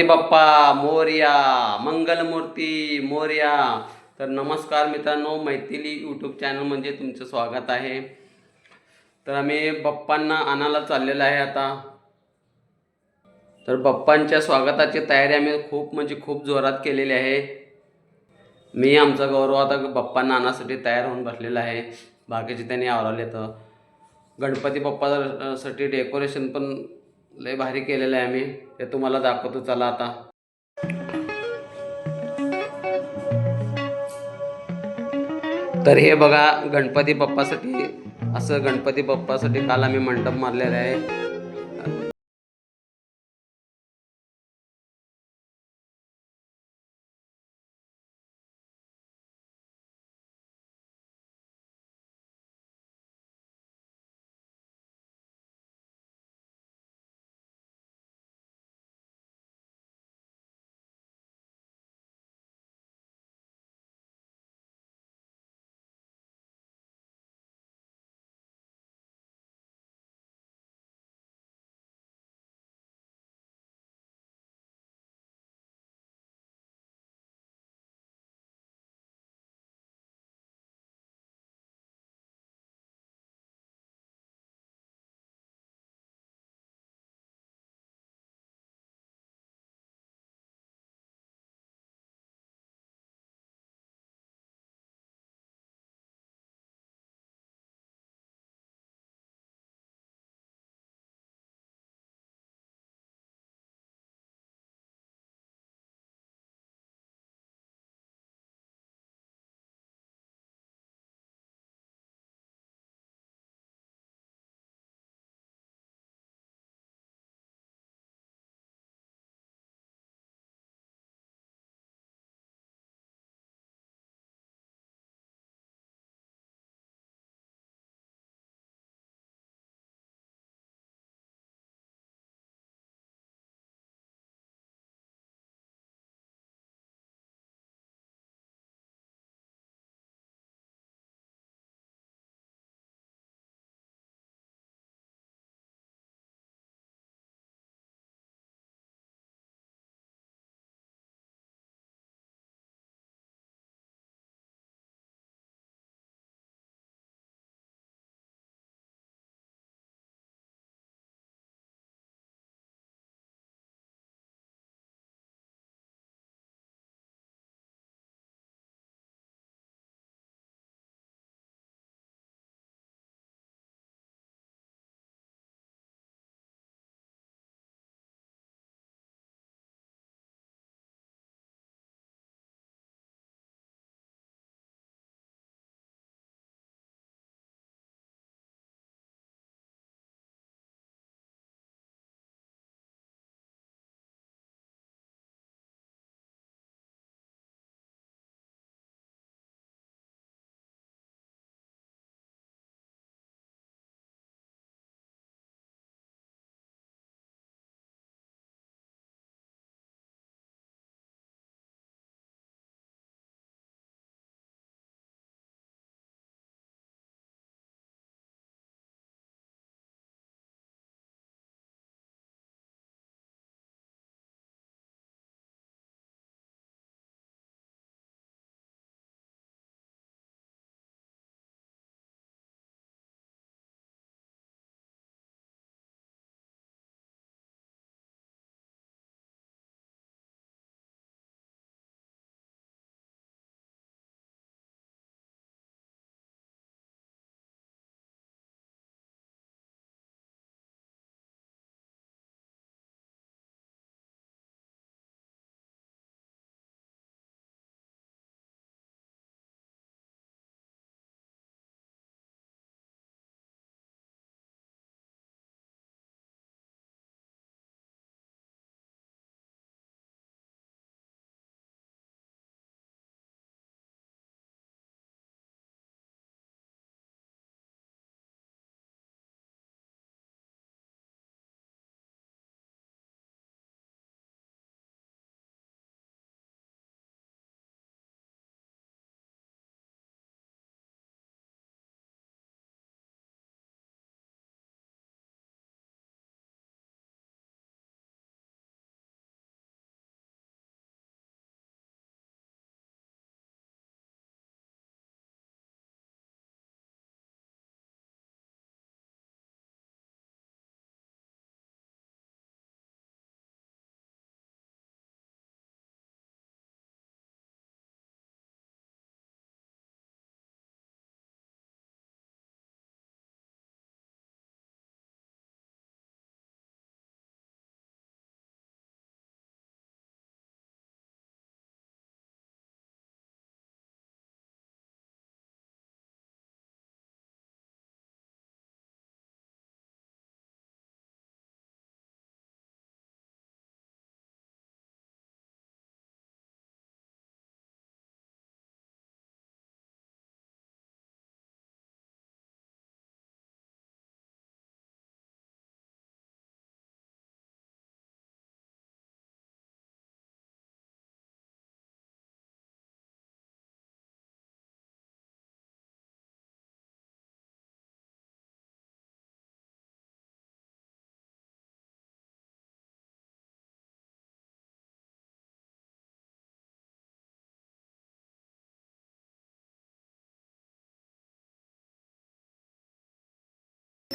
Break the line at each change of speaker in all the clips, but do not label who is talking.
गणपती बाप्पा मोर्या मंगलमूर्ती मोर्या. तर नमस्कार मित्रांनो मैथिली यूट्यूब चॅनल म्हणजे तुमचं स्वागत आहे. तर आम्ही बाप्पांना आणायला चाललेलं आहे आता. तर बाप्पांच्या स्वागताची तयारी आम्ही खूप म्हणजे खूप जोरात केलेली आहे. मी आमचा गौरव आता बाप्पांना आणण्यासाठी तयार होऊन बसलेला आहे. बाकीचे त्यांनी आवरवले तर गणपती बाप्पासाठी डेकोरेशन पण लय भारी केलेलं आहे आम्ही. ते तुम्हाला दाखवतो. चला आता. तर हे बघा गणपती बाप्पासाठी असं गणपती बाप्पासाठी काल आम्ही मंडप मारलेला आहे.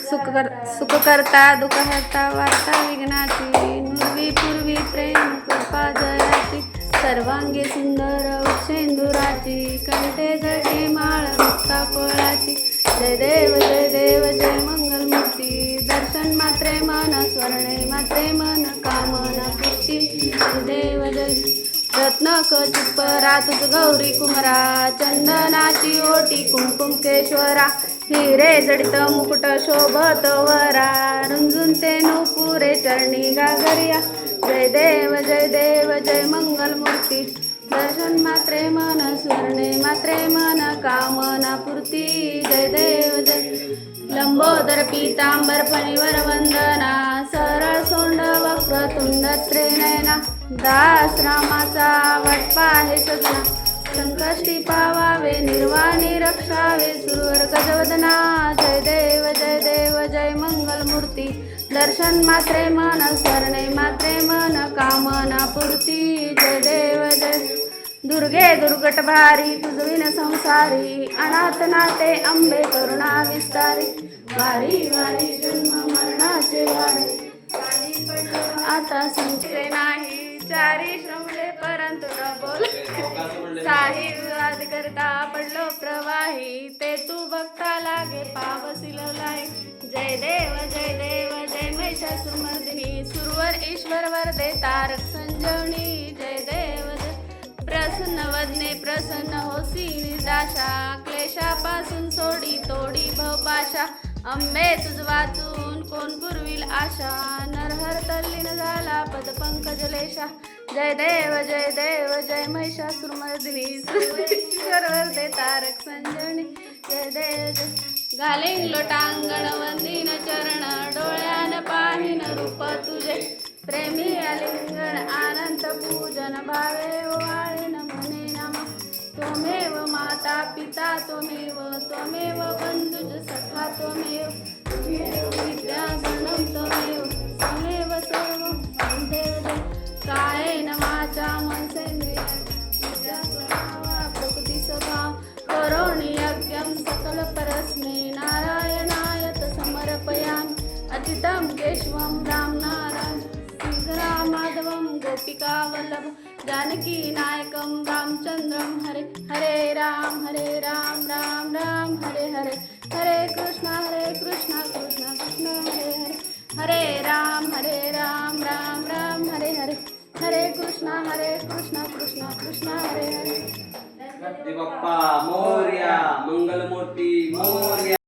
सुख सुखकर्ता सुख करता हरता वार्ता विघ्नाची नुर्वी पूर्वी प्रेम कृपा जयाची सर्वांगी सुंदर हो वृक्षेंदुराची कंठे जगे माळ मुक्ता फळाची. जय देव जय देव जय मंगलमूर्ती दर्शन मात्रे मन स्वर्णे मात्रे मन कामना पूर्ती. जय देव जय रत्न कचिपरा तुझ गौरी कुमरा चंदनाची ओटी कुमकुम केश्वरा हिरे जडित मुकुट शोभत वरा. रुंजुंते ते नुपुरे चरणी गागरिया जय देव जय देव जय मंगलमूर्ती. दर्शन मात्रे मन स्वर्णे मात्रे मन कामना पूर्ती. जय देव जय. लंबोदर पीतांबर फणीवर वंदना. सरळ सोंड वक्रतुंड त्रिनयना दास रामाचा वटपा आहे सजना. संकष्टी पावावे निर्वाणी रक्षावे. सुरवर गजवदना जय देव जय देव जय मंगलमूर्ती. दर्शन मात्रे मन सरणे मात्रे मन कामना पूर्ती. जय देव जय दुर्गे दुर्गट भारी तुझविन संसारी. अनाथ नाते अंबे करुणा विस्तारी. वारी वारी जन्म मरणाचे वारी. आता संचे नाही. चारी श्रमले परंतु न बोल. साही विवाद करता पडलो प्रवाही. ते तू बघता लागे पावसिल लाई जय देव जय देव जय महिषासुमर्दिनी सुरवर ईश्वर वरदे तारक संजवनी जय देव प्रसन्न वदने प्रसन्न होसी निराशा क्लेशापासून सोडी तोडी भवपाशा. अंबे तुझ वाचून कोण पुरविल आशा? नरहर तल्लीन झाला पद पंकजलेशा. जय देव जय देव जय महिषासुरमर्दिनी सुरवर दे तारक संजनी. जय देव जय. घालिंग लोटांगण वंदिन चरण. डोळ्यान पाहिन रूप तुझे. प्रेमी अलिंगण आनंद पूजन भावे. त्वमेव माता पिता त्वमेव त्वमेव बन्धुज सखा त्वमेव त्वमेव त्वमेव त्वमेव सर्वं देव कायेन वाचा मनसेन्द्रिया विद्या स्वभावा करोणि यज्ञं सकल नारायणाय नारायणायत समर्पयामि अचितं केशवं राम्ना माधवं श्रीरामाधवं गोपिकावल्लभ जानकी नायकं रामचन्द्रं हरे हरे राम हरे राम राम राम हरे हरे हरे कृष्ण हरे कृष्ण कृष्ण कृष्ण हरे हरे हरे राम हरे राम राम राम हरे हरे हरे कृष्ण हरे कृष्ण कृष्ण कृष्ण हरे हरे।
बाप्पा मोर्या मंगलमूर्ती मोर्या।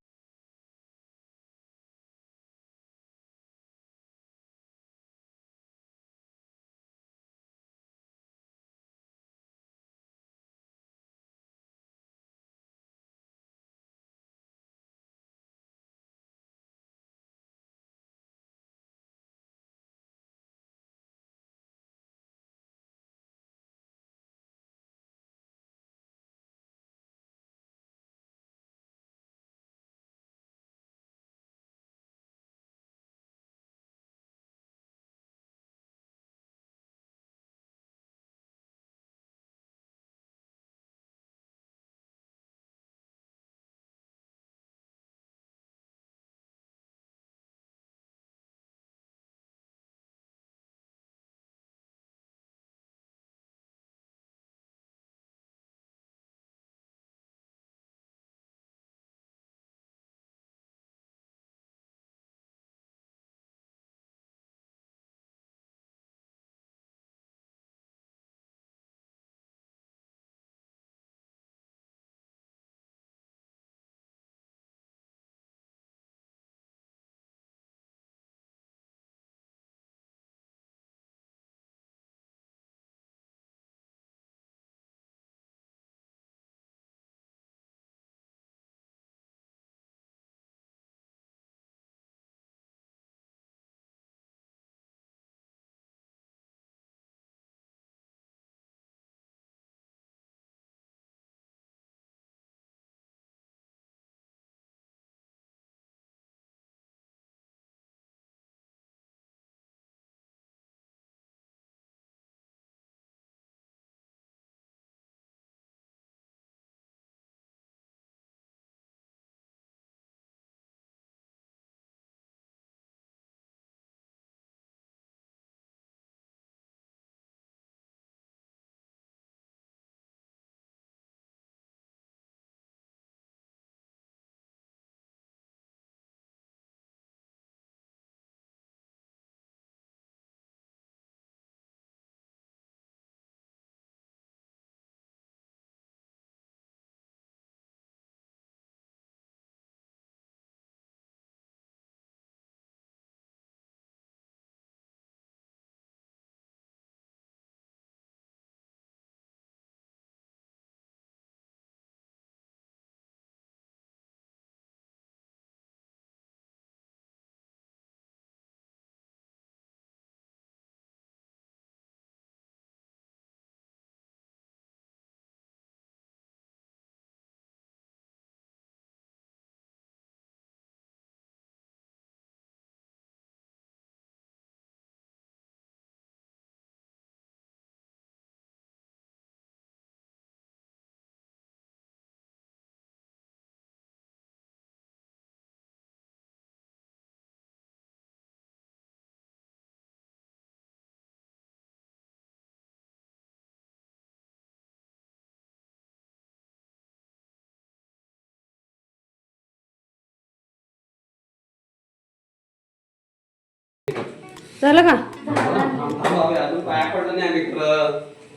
झालं का.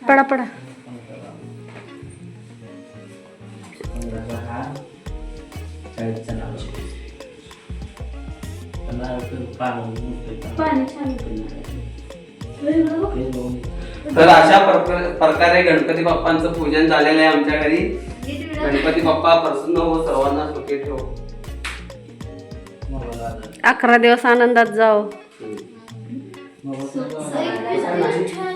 पडा पडा.
तर अशा प्रकार- प्रकारे गणपती बाप्पांचं पूजन झालेलं आहे आमच्या घरी. गणपती बाप्पा प्रसन्न हो सर्वांना सुखी ठेव.
अकरा दिवस आनंदात जाओ
所
以，所以，所以，所以，所，